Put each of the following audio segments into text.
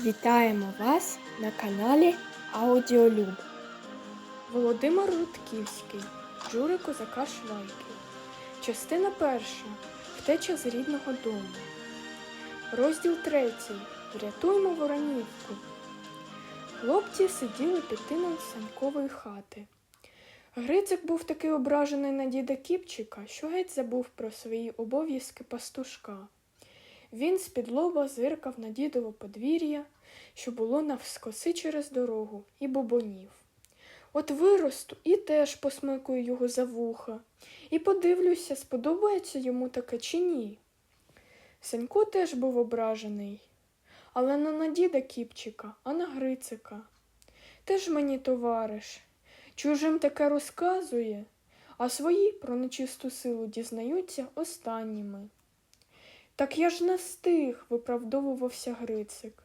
Вітаємо вас на каналі Аудіолюб. Володимир Рудківський, Жури Козака Швайки. Частина перша. Втеча з рідного дому. Розділ третій. Врятуймо Воронівку. Хлопці сиділи під тином санькової хати. Грицик був такий ображений на діда Кіпчика, що геть забув про свої обов'язки пастушка. Він з-під лоба зиркав на дідово подвір'я, що було навскоси через дорогу, і бобонів. От виросту і теж посмикую його за вуха, і подивлюся, сподобається йому таке чи ні. Санько теж був ображений, але не на діда Кіпчика, а на Грицика. Теж мені товариш, чужим таке розказує, а свої про нечисту силу дізнаються останніми. Так я ж не встиг, виправдовувався Грицик.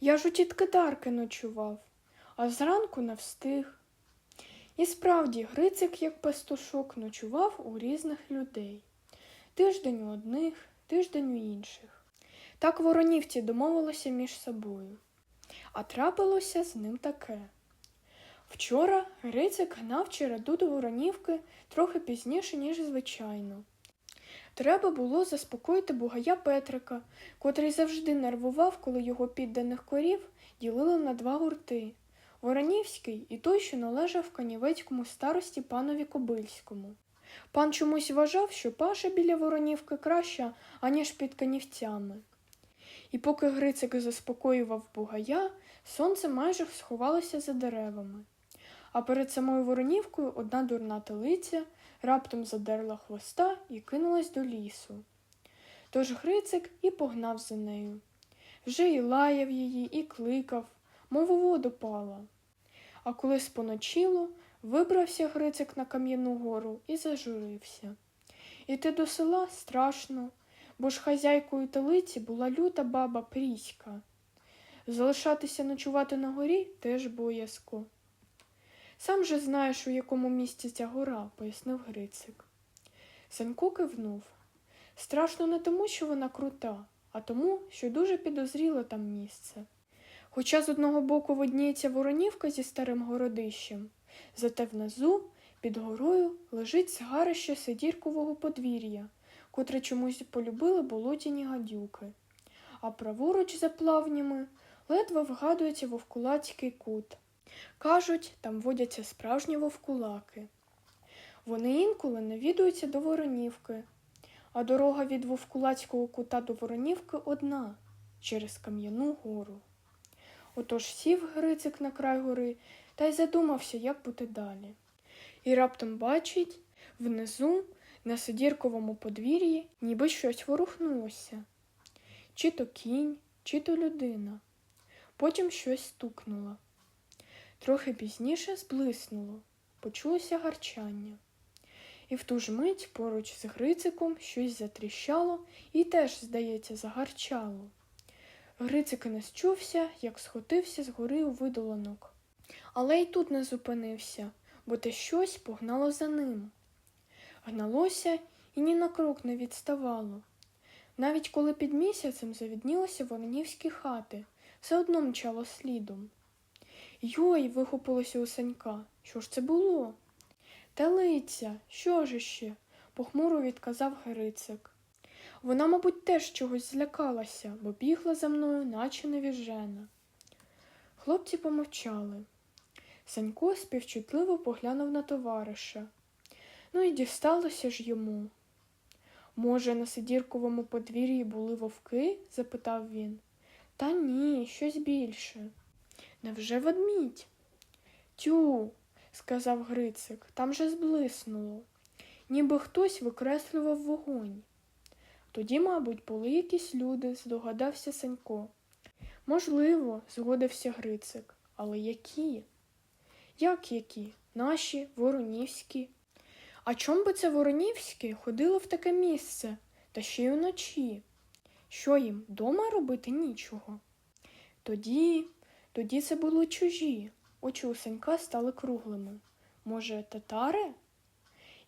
Я ж у тітки Дарки ночував, а зранку не встиг. І справді, Грицик, як пастушок, ночував у різних людей. Тиждень у одних, тиждень у інших. Так воронівці домовилися між собою. А трапилося з ним таке. Вчора Грицик гнав череду до Воронівки трохи пізніше, ніж звичайно. Треба було заспокоїти бугая Петрика, котрий завжди нервував, коли його підданих корів ділили на два гурти Воронівський і той, що належав канівецькому старості панові Кобильському. Пан чомусь вважав, що паша біля Воронівки краща, аніж під канівцями. І поки Грицик заспокоював бугая, сонце майже сховалося за деревами. А перед самою Воронівкою одна дурна телиця раптом задерла хвоста і кинулась до лісу. Тож Грицик і погнав за нею. Вже і лаяв її, і кликав, мов у воду пала. А коли споночило, вибрався Грицик на Кам'яну гору і зажурився. Іти до села страшно, бо ж хазяйкою телиці була люта баба Пріська. Залишатися ночувати на горі теж боязко. Сам же знаєш, у якому місці ця гора, пояснив Грицик. Санько кивнув. Страшно не тому, що вона крута, а тому, що дуже підозріле там місце. Хоча з одного боку видніється воронівка зі старим городищем, зате внизу, під горою, лежить згарище сидіркового подвір'я, котре чомусь полюбили болотяні гадюки. А праворуч за плавнями ледве вгадується вовкулацький кут. Кажуть, там водяться справжні вовкулаки. Вони інколи навідуються до Воронівки, а дорога від Вовкулацького кута до Воронівки одна через Кам'яну гору. Отож сів Грицик на край гори та й задумався, як бути далі. І раптом бачить, внизу, на сидірковому подвір'ї, ніби щось ворухнулося. Чи то кінь, чи то людина. Потім щось стукнуло. Трохи пізніше зблиснуло, почулося гарчання. І в ту ж мить поруч з Грициком щось затріщало і теж, здається, загарчало. Грицик не счувся, як схотився з гори у видоланок. Але й тут не зупинився, бо те щось погнало за ним. Гналося і ні на крок не відставало. Навіть коли під місяцем завіднілися воронівські хати, все одно мчало слідом. Йой, вихопилося у Санька. Що ж це було? Телиця, що ж іще? похмуро відказав Грицик. Вона, мабуть, теж чогось злякалася, бо бігла за мною, наче невіжена. Хлопці помовчали. Санько співчутливо поглянув на товариша. Ну і дісталося ж йому. Може, на сидірковому подвір'ї були вовки? запитав він. Та ні, щось більше. Невже ведмідь? Тю, сказав Грицик, там же зблиснуло, ніби хтось викреслював вогонь. Тоді, мабуть, були якісь люди, здогадався Санько. Можливо, згодився Грицик, але які? Як які? Наші, воронівські. А чом би це воронівські ходило в таке місце, та ще й уночі? Що їм дома робити нічого? Тоді, тоді це були чужі. Очі у Санька стали круглими. Може, татари?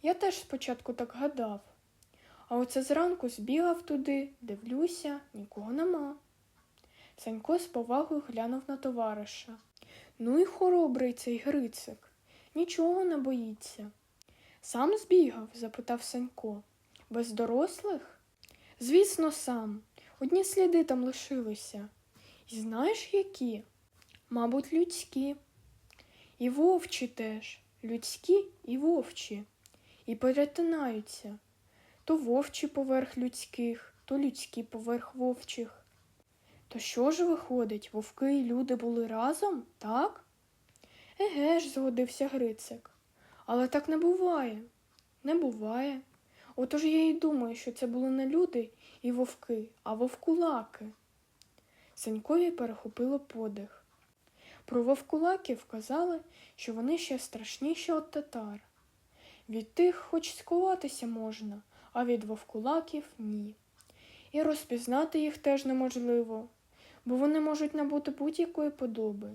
Я теж спочатку так гадав. А оце зранку збігав туди, дивлюся, нікого нема. Санько з повагою глянув на товариша. Ну і хоробрий цей Грицик. Нічого не боїться. Сам збігав? запитав Санько. Без дорослих? Звісно, сам. Одні сліди там лишилися. І знаєш які? Мабуть, людські. І вовчі теж, людські і вовчі. І перетинаються. То вовчі поверх людських, то людські поверх вовчих. То що ж виходить, вовки і люди були разом, так? Еге ж, згодився Грицик. Але так не буває. Не буває. Отож я й думаю, що це були не люди і вовки, а вовкулаки. Сенькові перехопило подих. Про вовкулаків казали, що вони ще страшніші від татар. Від тих хоч скуватися можна, а від вовкулаків ні. І розпізнати їх теж неможливо, бо вони можуть набути будь-якої подоби.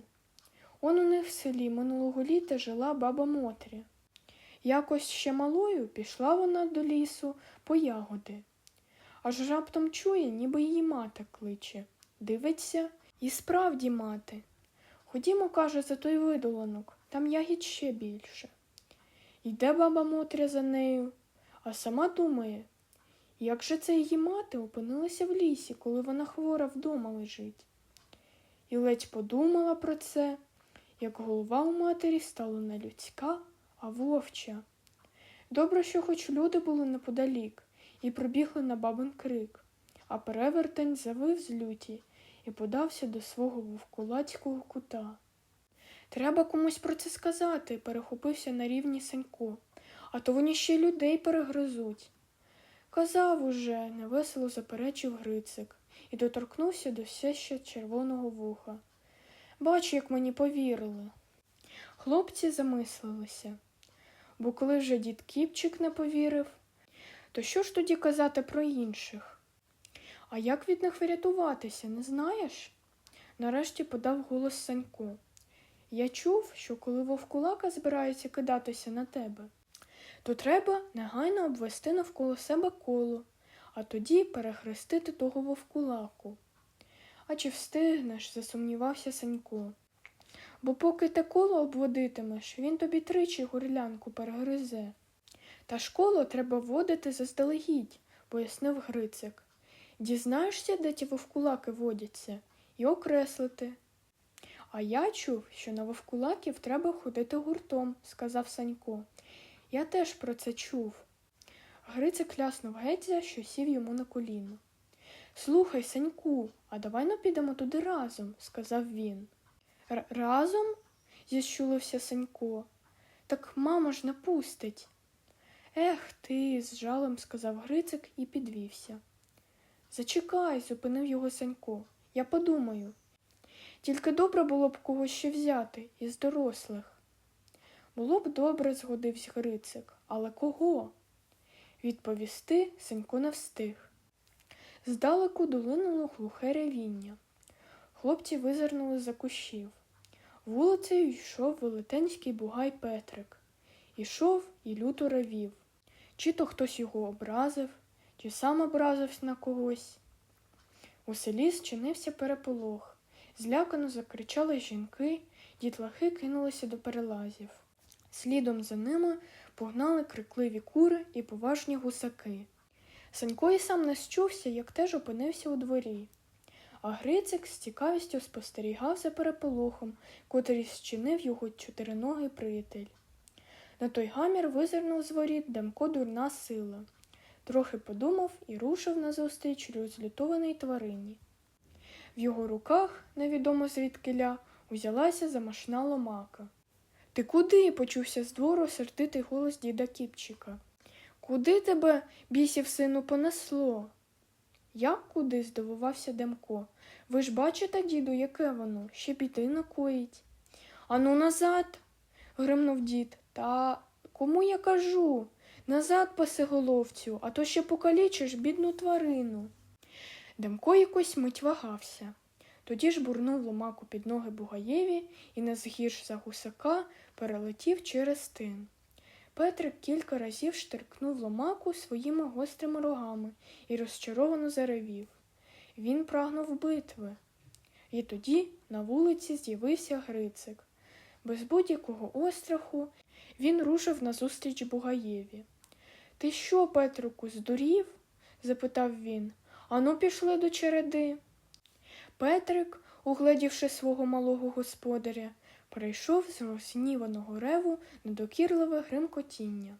Он у них в селі минулого літа жила баба Мотря. Якось ще малою пішла вона до лісу по ягоди. Аж раптом чує, ніби її мати кличе. Дивиться, і справді мати. Ходімо, каже, за той видоланок, там ягід ще більше. Йде баба Мотря за нею, а сама думає, як же це її мати опинилася в лісі, коли вона хвора вдома лежить. І ледь подумала про це, як голова у матері стала не людська, а вовча. Добре, що хоч люди були неподалік і прибігли на бабин крик, а перевертень завив з люті і подався до свого вовкулацького кута. Треба комусь про це сказати, перехопився на рівні Санько, а то вони ще людей перегризуть. Казав уже, невесело заперечив Грицик і доторкнувся до все ще червоного вуха. Бач, як мені повірили. Хлопці замислилися, бо коли вже дід Кіпчик не повірив, то що ж тоді казати про інших? А як від них врятуватися, не знаєш? Нарешті подав голос Санько. Я чув, що коли вовкулака збирається кидатися на тебе, то треба негайно обвести навколо себе коло, а тоді перехрестити того вовкулаку. А чи встигнеш? засумнівався Санько. Бо поки те коло обводитимеш, він тобі тричі горлянку перегризе. Та ж коло треба вводити заздалегідь, пояснив Грицик. Дізнаєшся, де ті вовкулаки водяться, і окреслити. А я чув, що на вовкулаків треба ходити гуртом, сказав Санько. Я теж про це чув. Грицик ляснув гетзя, що сів йому на коліно. Слухай, Саньку, а давай ну підемо туди разом, сказав він. «Р- Разом? зіщулився Санько. Так мама ж не пустить. Ех ти, з жалем сказав Грицик і підвівся. Зачекай, зупинив його Санько. Я подумаю. Тільки добре було б когось ще взяти із дорослих. Було б добре, згодився Грицик, але кого? Відповісти Санько не встиг. Здалеку долинуло глухе ревіння. Хлопці визирнули за кущів. Вулицею йшов велетенський бугай Петрик. Ішов і люто ревів. Чи то хтось його образив, чи сам образився на когось. У селі зчинився переполох. Злякано закричали жінки, дітлахи кинулися до перелазів. Слідом за ними погнали крикливі кури і поважні гусаки. Санько і сам не щувся, як теж опинився у дворі. А Грицик з цікавістю спостерігав за переполохом, котрий зчинив його чотириногий приятель. На той гамір визирнув з воріт Демко дурна сила. Трохи подумав і рушив назустріч розлютованій тварині. В його руках, невідомо звідкиля, узялася замашна ломака. Ти куди? почувся з двору сердитий голос діда Кіпчика. Куди тебе, бісів сину, понесло? Як куди? здивувався Демко. Ви ж бачите, діду, яке воно, ще піти накоїть. Ану, назад. гримнув дід. Та кому я кажу? Назад пасиголовцю, а то ще покалічиш бідну тварину. Демко якось мить вагався. Тоді ж бурнув ломаку під ноги Бугаєві і не згірш за гусака перелетів через тин. Петрик кілька разів штеркнув ломаку своїми гострими рогами і розчаровано заревів. Він прагнув битви. І тоді на вулиці з'явився Грицик. Без будь-якого остраху він рушив назустріч Бугаєві. Ти що, Петрику, здурів? запитав він. Ану, пішли до череди. Петрик, угледівши свого малого господаря, перейшов з розгніваного реву на докірливе гримкотіння.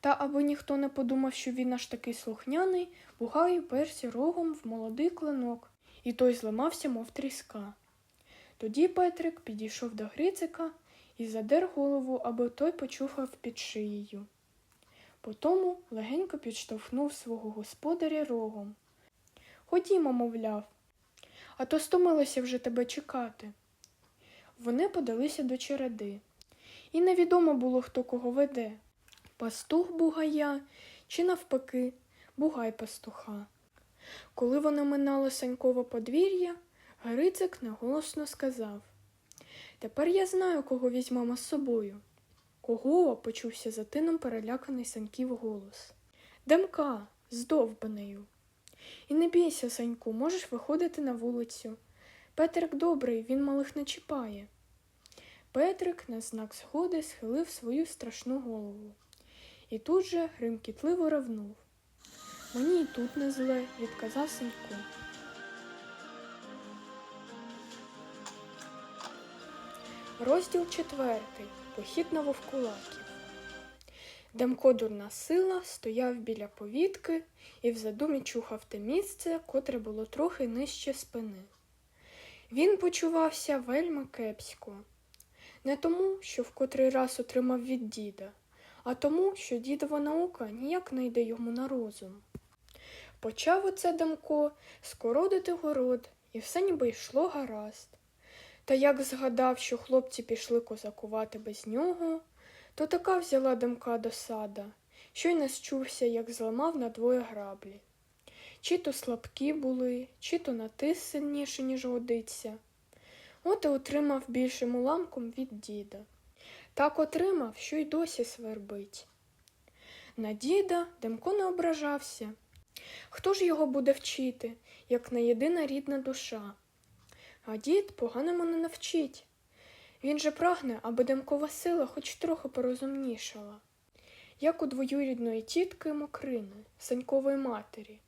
Та аби ніхто не подумав, що він аж такий слухняний, Бугай уперся рогом в молодий клинок, і той зламався, мов тріска. Тоді Петрик підійшов до Грицика і задер голову, аби той почухав під шиєю. Потому легенько підштовхнув свого господаря рогом. Ходімо, мовляв, а то стомилося вже тебе чекати. Вони подалися до череди, і невідомо було, хто кого веде пастух бугая чи, навпаки, бугай пастуха. Коли вони минали Санькове подвір'я, Грицик неголосно сказав Тепер я знаю, кого візьмемо з собою. Кого? почувся за тином переляканий Саньків голос. Демка, з довбанею. І не бійся, Саньку, можеш виходити на вулицю. Петрик добрий, він малих не чіпає. Петрик на знак згоди схилив свою страшну голову. І тут же гримкітливо ревнув. Мені й тут не зле, відказав Санько. Розділ четвертий. Похід на вовкулаків. Демко дурна сила стояв біля повітки і в задумі чухав те місце, котре було трохи нижче спини. Він почувався вельми кепсько, не тому, що в котрий раз отримав від діда, а тому, що дідова наука ніяк не йде йому на розум. Почав оце Демко скородити город, і все ніби йшло гаразд. Та як згадав, що хлопці пішли козакувати без нього, то така взяла Демка досада, що й не счувся, як зламав на двоє граблі. Чи то слабкі були, чи то натис сильніше, ніж годиться. От і отримав більшим уламком від діда. Так отримав, що й досі свербить. На діда Демко не ображався. Хто ж його буде вчити, як не єдина рідна душа? А дід поганому не навчить. Він же прагне, аби Демкова сила хоч трохи порозумнішала, як у двоюрідної тітки Мокрини, Санькової матері.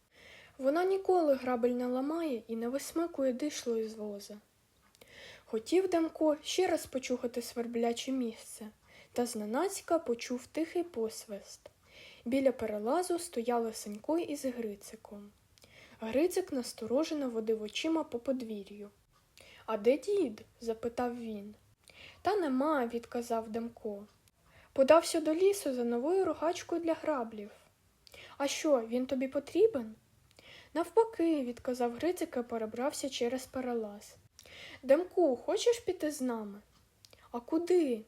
Вона ніколи грабель не ламає і не висмикує дишло із воза. Хотів Демко ще раз почухати свербляче місце, та зненацька почув тихий посвист. Біля перелазу стояли Санько із Грициком. Грицик насторожено водив очима по подвір'ю. А де дід? запитав він. Та нема, відказав Демко. Подався до лісу за новою рогачкою для граблів. А що, він тобі потрібен? Навпаки, відказав Грицик і перебрався через перелаз. Демку, хочеш піти з нами? А куди?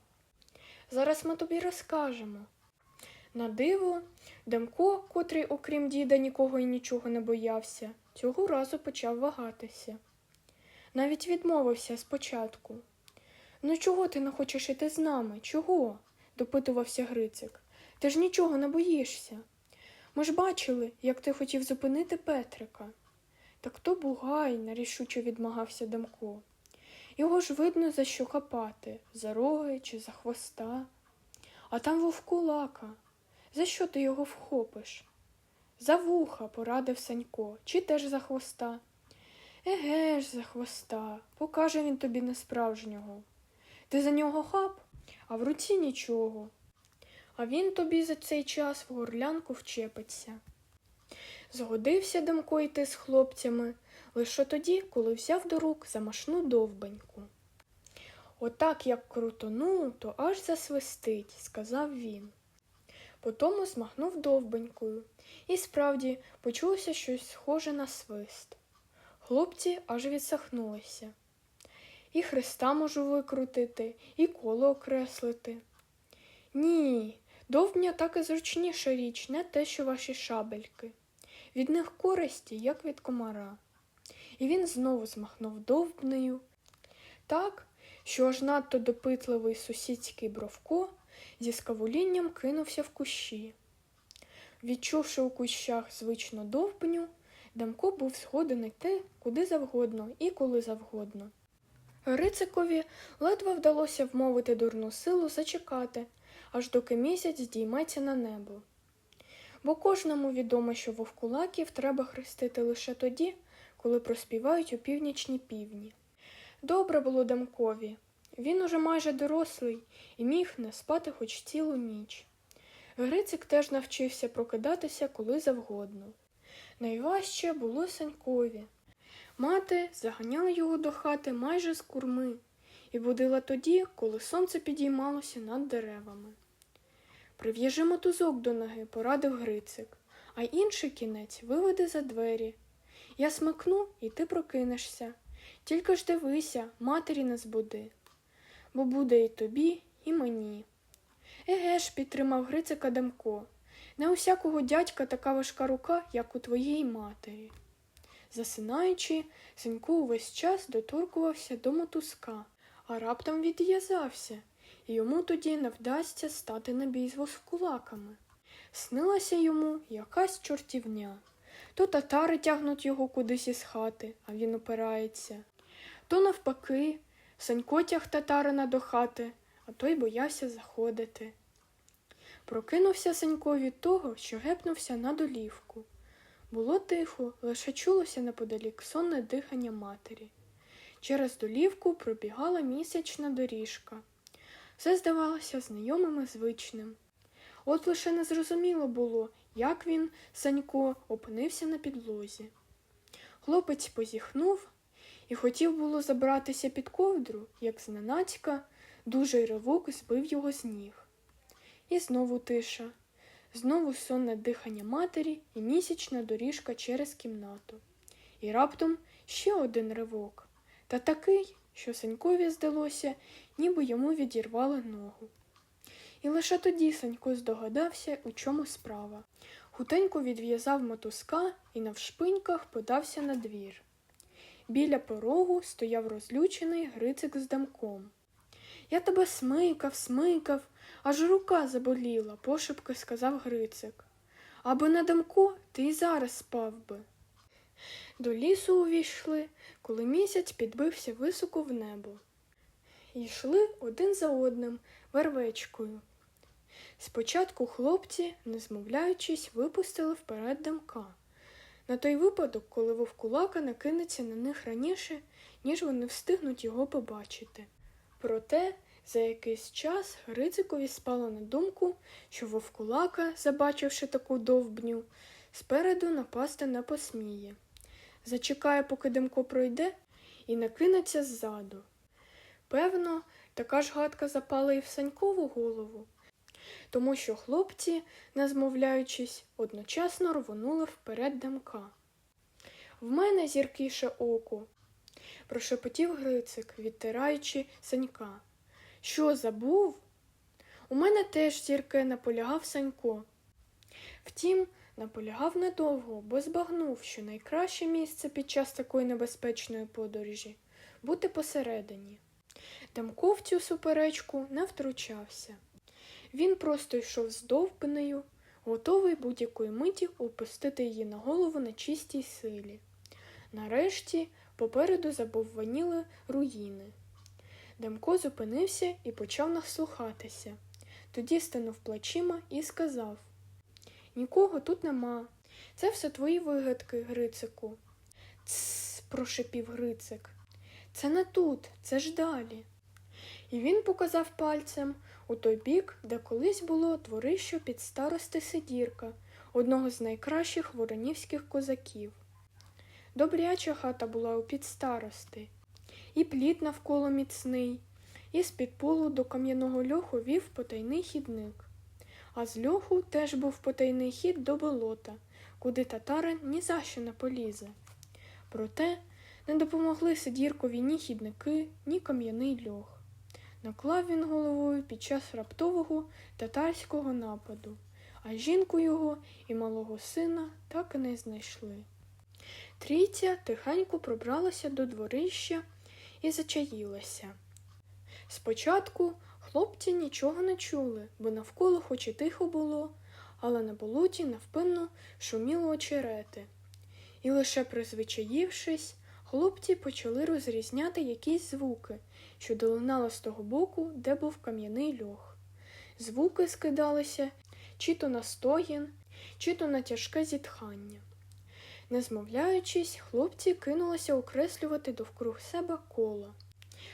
Зараз ми тобі розкажемо. На диво, Демко, котрий, окрім діда, нікого і нічого не боявся, цього разу почав вагатися. Навіть відмовився спочатку. Ну, чого ти не хочеш іти з нами? Чого? допитувався Грицик. Ти ж нічого не боїшся. Ми ж бачили, як ти хотів зупинити Петрика. Так то бугай, нарішуче відмагався Демко. Його ж видно за що хапати, за роги чи за хвоста. А там вовкулака. За що ти його вхопиш? За вуха, порадив Санько, чи теж за хвоста. Еге ж, за хвоста, покаже він тобі несправжнього. Ти за нього хап, а в руці нічого. А він тобі за цей час в горлянку вчепиться. Згодився Демко йти з хлопцями лише тоді, коли взяв до рук замашну довбеньку. Отак як крутону, то аж засвистить, сказав він. Потому змахнув довбенькою, і справді почулося щось схоже на свист. Хлопці аж відсахнулися. І хреста можу викрутити, і коло окреслити. Ні, довбня так і зручніша річ, не те, що ваші шабельки. Від них користі, як від комара. І він знову змахнув довбнею. Так, що аж надто допитливий сусідський бровко зі скавулінням кинувся в кущі. Відчувши у кущах звичну довбню, Дамко був згоден йти куди завгодно і коли завгодно. Грицикові ледве вдалося вмовити дурну силу зачекати, аж доки місяць здійметься на небо. Бо кожному відомо, що вовкулаків треба хрестити лише тоді, коли проспівають у північні півні. Добре було Дамкові. Він уже майже дорослий і міг не спати хоч цілу ніч. Грицик теж навчився прокидатися коли завгодно. Найважче було Санькові. Мати заганяла його до хати майже з курми і будила тоді, коли сонце підіймалося над деревами. Прив'яжи мотузок до ноги, порадив Грицик, а інший кінець виведи за двері. Я смикну, і ти прокинешся. Тільки ж дивися, матері не збуди, бо буде і тобі, і мені. Еге ж, підтримав Грицика Демко. Не у всякого дядька така важка рука, як у твоєї матері. Засинаючи, Сенько увесь час доторкувався до мотузка, а раптом відв'язався, і йому тоді не вдасться стати на бій з вовкулаками. Снилася йому якась чортівня. То татари тягнуть його кудись із хати, а він опирається. То навпаки, Санько тяг татарина до хати, а той боявся заходити. Прокинувся Санько від того, що гепнувся на долівку. Було тихо, лише чулося неподалік сонне дихання матері. Через долівку пробігала місячна доріжка. Все здавалося знайомим і звичним. От лише незрозуміло було, як він, Санько, опинився на підлозі. Хлопець позіхнув і хотів було забратися під ковдру, як зненацька, дужий ривок збив його з ніг. І знову тиша, знову сонне дихання матері і місячна доріжка через кімнату. І раптом ще один ривок, та такий, що Санькові здалося, ніби йому відірвали ногу. І лише тоді Санько здогадався, у чому справа. Хутенько відв'язав мотузка і навшпиньках подався на двір. Біля порогу стояв розлючений Грицик з дамком. Я тебе смикав, смикав, аж рука заболіла, пошепки сказав Грицик. Аби на дамку ти й зараз спав би. До лісу увійшли, коли місяць підбився високо в небо. Йшли один за одним вервечкою. Спочатку хлопці, не змовляючись, випустили вперед дамка. На той випадок, коли вовкулака накинеться на них раніше, ніж вони встигнуть його побачити. Проте за якийсь час Грицикові спало на думку, що вовкулака, забачивши таку довбню, спереду напасти не посміє. Зачекає, поки Демко пройде, і накинеться ззаду. Певно, така ж гадка запала і в Санькову голову, тому що хлопці, не змовляючись, одночасно рвонули вперед Демка. В мене зіркіше око, прошепотів Грицик, відтираючи Санька. Що забув? У мене теж зірке наполягав Санько. Втім, наполягав недовго, бо збагнув, що найкраще місце під час такої небезпечної подорожі бути посередині. Демко в цю суперечку не втручався. Він просто йшов з довбнею, готовий будь-якої миті опустити її на голову на чистій силі. Нарешті попереду забовваніли руїни. Демко зупинився і почав наслухатися. Тоді стинув плечима і сказав Нікого тут нема. Це все твої вигадки, Грицику. Тсс, прошепів Грицик. Це не тут, це ж далі. І він показав пальцем у той бік, де колись було дворище під старости Сидірка, одного з найкращих воронівських козаків. Добряча хата була у підстарости, і плід навколо міцний, і з-під полу до кам'яного льоху вів потайний хідник. А з льоху теж був потайний хід до болота, куди татарин ні за що не полізе. Проте не допомогли Сидіркові ні хідники, ні кам'яний льох. Наклав він головою під час раптового татарського нападу, а жінку його і малого сина так і не знайшли. Трійця тихенько пробралася до дворища і зачаїлася. Спочатку хлопці нічого не чули, бо навколо хоч і тихо було, але на болоті навпинно шуміло очерети. І лише призвичаївшись, хлопці почали розрізняти якісь звуки, що долинали з того боку, де був кам'яний льох. Звуки скидалися чи то на стогін, чи то на тяжке зітхання. Не змовляючись, хлопці кинулися окреслювати довкруг себе кола.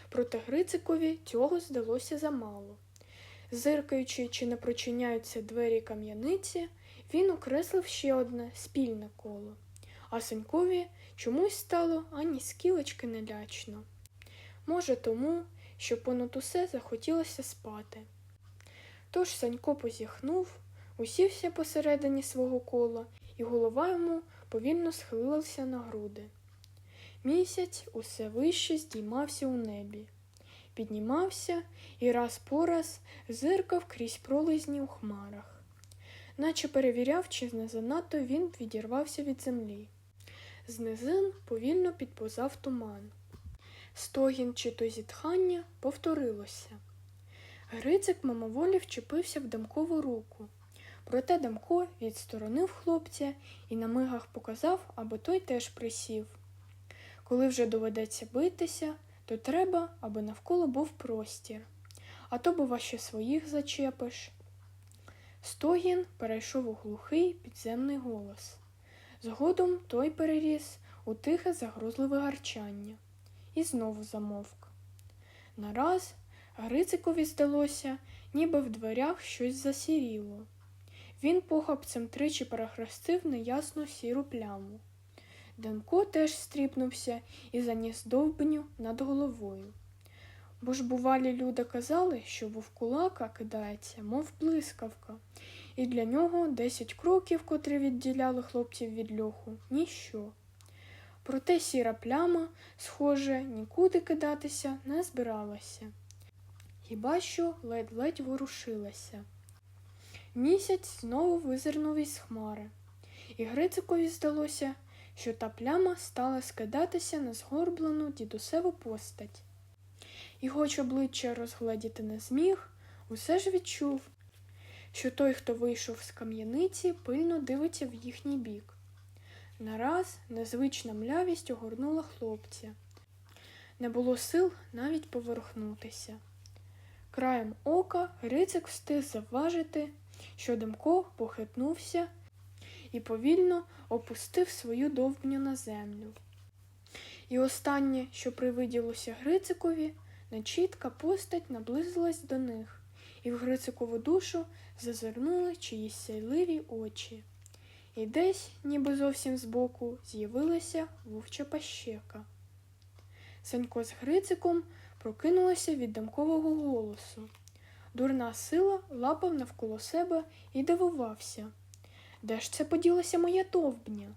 Проте Грицикові цього здалося замало. Зиркаючи, чи не прочиняються двері кам'яниці, він окреслив ще одне спільне коло, а Санькові чомусь стало ані скілечки нелячно. Може, тому, що понад усе захотілося спати. Тож Санько позіхнув, усівся посередині свого кола, і голова йому повільно схилилася на груди. Місяць усе вище здіймався у небі, піднімався і раз по раз зиркав крізь пролизні у хмарах, наче перевіряв, чи не занадто він відірвався від землі. З низин повільно підпозав туман. Стогін чи то зітхання повторилося. Грицик мимоволі вчепився в Демкову руку. Проте Демко відсторонив хлопця і на мигах показав, аби той теж присів. Коли вже доведеться битися, то треба, аби навколо був простір, а то, бува, ще своїх зачепиш. Стогін перейшов у глухий підземний голос. Згодом той переріс у тихе загрозливе гарчання і знову замовк. Нараз Грицикові здалося, ніби в дверях щось засіріло. Він похапцем тричі перехрестив неясну сіру пляму. Демко теж стріпнувся і заніс довбню над головою. Бо ж бувалі люди казали, що вовкулака кидається, мов блискавка, і для нього десять кроків, котрі відділяли хлопців від льоху, ніщо. Проте сіра пляма, схоже, нікуди кидатися не збиралася. Хіба що ледь-ледь ворушилася. Місяць знову визирнув із хмари, і Грицикові здалося, що та пляма стала скидатися на згорблену дідусеву постать. І, хоч обличчя розгледіти не зміг, усе ж відчув, що той, хто вийшов з кам'яниці, пильно дивиться в їхній бік. Нараз незвична млявість огорнула хлопця. Не було сил навіть поверхнутися. Краєм ока Грицик встиг завважити, що Демко похитнувся і повільно опустив свою довбню на землю. І останнє, що привиділося Грицикові, нечітка постать наблизилась до них, і в Грицикову душу зазирнули чиїсь сяйливі очі. І десь, ніби зовсім збоку, з'явилася вовча пащека. Санько з Грициком прокинулася від дамкового голосу. Дурна сила лапав навколо себе і дивувався. Де ж це поділася моя довбня?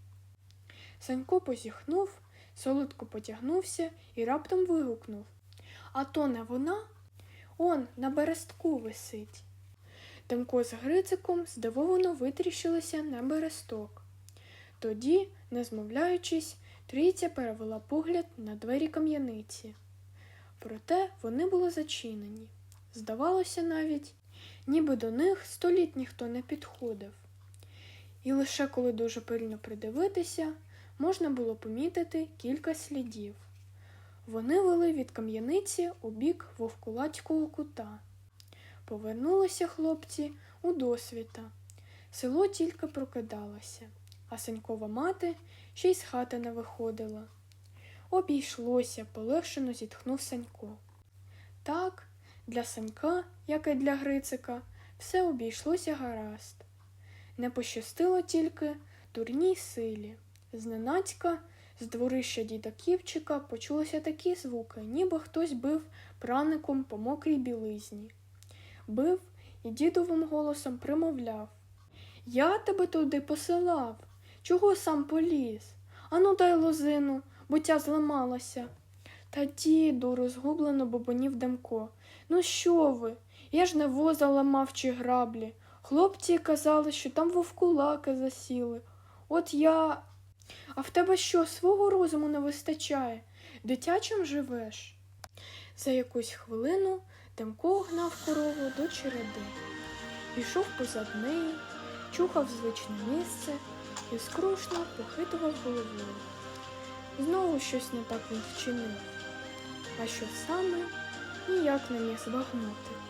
Санько позіхнув, солодко потягнувся і раптом вигукнув А то не вона? Он на берестку висить. Демко з Грициком здивовано витріщилися на бересток. Тоді, не змовляючись, трійця перевела погляд на двері кам'яниці. Проте вони були зачинені. Здавалося навіть, ніби до них століть ніхто не підходив. І лише коли дуже пильно придивитися, можна було помітити кілька слідів. Вони вели від кам'яниці у бік вовкулацького кута. Повернулися хлопці у досвіта. Село тільки прокидалося, а Санькова мати ще й з хати не виходила. Обійшлося, полегшено зітхнув Санько. Так, для Санька, як і для Грицика, все обійшлося гаразд. Не пощастило тільки дурній силі. Зненацька з дворища діда Ківчика почулися такі звуки, ніби хтось бив праником по мокрій білизні. Бив і дідовим голосом примовляв Я тебе туди посилав. Чого сам поліз? Ану дай лозину, бо тя зламалася. Та діду, розгублено бобонів Демко. Ну що ви? Я ж не воза ламав чи граблі. Хлопці казали, що там вовкулаки засіли. От я. А в тебе що, свого розуму не вистачає? Дитячим живеш? За якусь хвилину Демко гнав корову до череди. Пішов позад неї, чухав звичне місце і скрушно похитував головою. Знову щось не так він вчинив. А що саме ніяк не міг збагнути.